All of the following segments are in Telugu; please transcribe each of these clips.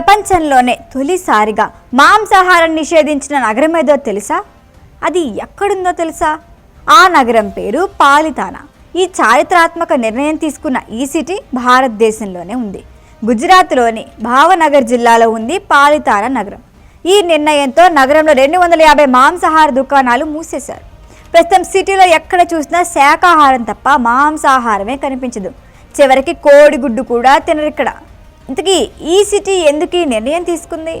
ప్రపంచంలోనే తొలిసారిగా మాంసాహారం నిషేధించిన నగరం ఏదో తెలుసా? అది ఎక్కడుందో తెలుసా? ఆ నగరం పేరు పాలితానా. ఈ చారిత్రాత్మక నిర్ణయం తీసుకున్న ఈ సిటీ భారతదేశంలోనే ఉంది. గుజరాత్లోని భావనగర్ జిల్లాలో ఉంది పాలితానా నగరం. ఈ నిర్ణయంతో నగరంలో రెండు వందల యాభై మాంసాహార దుకాణాలు మూసేశారు. ప్రస్తుతం సిటీలో ఎక్కడ చూసినా శాకాహారం తప్ప మాంసాహారమే కనిపించదు. చివరికి కోడిగుడ్డు కూడా తినరు ఇక్కడ. ఇంతకీ ఈ సిటీ ఎందుకు ఈ నిర్ణయం తీసుకుంది?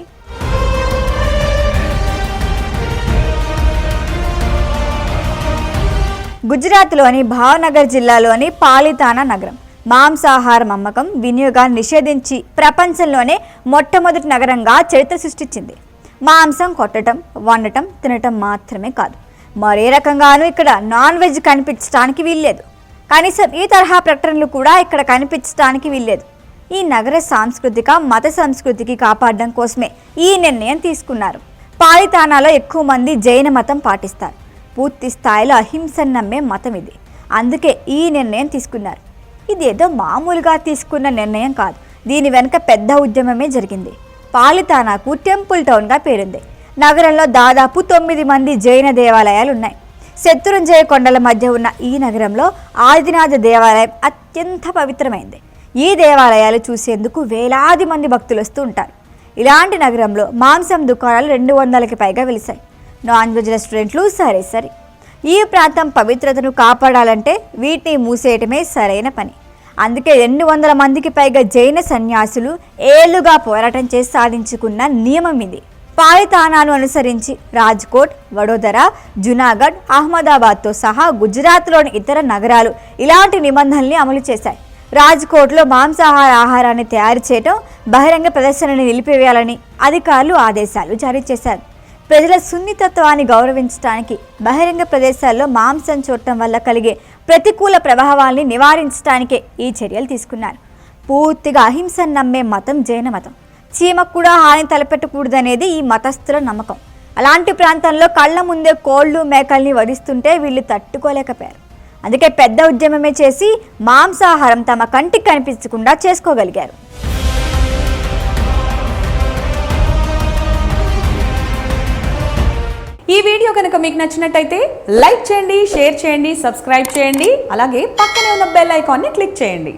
గుజరాత్లోని భావనగర్ జిల్లాలోని పాలితానా నగరం. మాంసాహారం అమ్మకం వినియోగాన్ని నిషేధించి ప్రపంచంలోనే మొట్టమొదటి నగరంగా చరిత్ర సృష్టించింది. మాంసం కొట్టడం వండటం తినటం మాత్రమే కాదు. మరే రకంగానూ ఇక్కడ నాన్ వెజ్ కనిపించడానికి వీల్లేదు. కనీసం ఈ తరహా ప్రకటనలు కూడా ఇక్కడ కనిపించడానికి వీల్లేదు. ఈ నగర సాంస్కృతిక మత సంస్కృతికి కాపాడడం కోసమే ఈ నిర్ణయం తీసుకున్నారు. పాలితానాలో ఎక్కువ మంది జైన మతం పాటిస్తారు. పూర్తి స్థాయిలో అహింసను నమ్మే మతం ఇది. అందుకే ఈ నిర్ణయం తీసుకున్నారు. ఇది ఏదో మామూలుగా తీసుకున్న నిర్ణయం కాదు. దీని వెనుక పెద్ద ఉద్యమమే జరిగింది. పాలితానాకు టెంపుల్ టౌన్గా పేరుంది. నగరంలో దాదాపు తొమ్మిది మంది జైన దేవాలయాలు ఉన్నాయి. శత్రుంజయ కొండల మధ్య ఉన్న ఈ నగరంలో ఆదినాథ దేవాలయం అత్యంత పవిత్రమైంది. ఈ దేవాలయాలు చూసేందుకు వేలాది మంది భక్తులు వస్తూ ఉంటారు. ఇలాంటి నగరంలో మాంసం దుకాణాలు రెండు వందలకి పైగా వెలిశాయి నాన్ వెజ్ రెస్టారెంట్లు సరే సరే. ఈ ప్రాంతం పవిత్రతను కాపాడాలంటే వీటిని మూసేయటమే సరైన పని. అందుకే రెండు వందల మందికి పైగా జైన సన్యాసులు ఏళ్ళుగా పోరాటం చేసి సాధించుకున్న నియమం ఇది. పాలితానాను అనుసరించి రాజ్కోట్ వడోదర జునాగఢ్ అహ్మదాబాద్తో సహా గుజరాత్లోని ఇతర నగరాలు ఇలాంటి నిబంధనల్ని అమలు చేశాయి. రాజ్కోట్లో మాంసాహార ఆహారాన్ని తయారు చేయడం బహిరంగ ప్రదర్శనని నిలిపివేయాలని అధికారులు ఆదేశాలు జారీ చేశారు. ప్రజల సున్నితత్వాన్ని గౌరవించడానికి బహిరంగ ప్రదేశాల్లో మాంసం చూడటం వల్ల కలిగే ప్రతికూల ప్రభావాల్ని నివారించడానికే ఈ చర్యలు తీసుకున్నారు. పూర్తిగా అహింసను నమ్మే మతం జైన మతం. చీమకు కూడా హాని తలపెట్టకూడదనేది ఈ మతస్థుల నమ్మకం. అలాంటి ప్రాంతంలో కళ్ళ ముందే కోళ్ళు మేకల్ని వధిస్తుంటే వీళ్ళు తట్టుకోలేకపోయారు. అందుకే పెద్ద ఉద్యమమే చేసి మాంసాహారం తమ కంటికి కనిపించకుండా చేసుకోగలిగారు. ఈ వీడియో కనుక మీకు నచ్చినట్టయితే లైక్ చేయండి షేర్ చేయండి సబ్స్క్రైబ్ చేయండి అలాగే పక్కనే ఉన్న బెల్ ఐకాన్ని క్లిక్ చేయండి.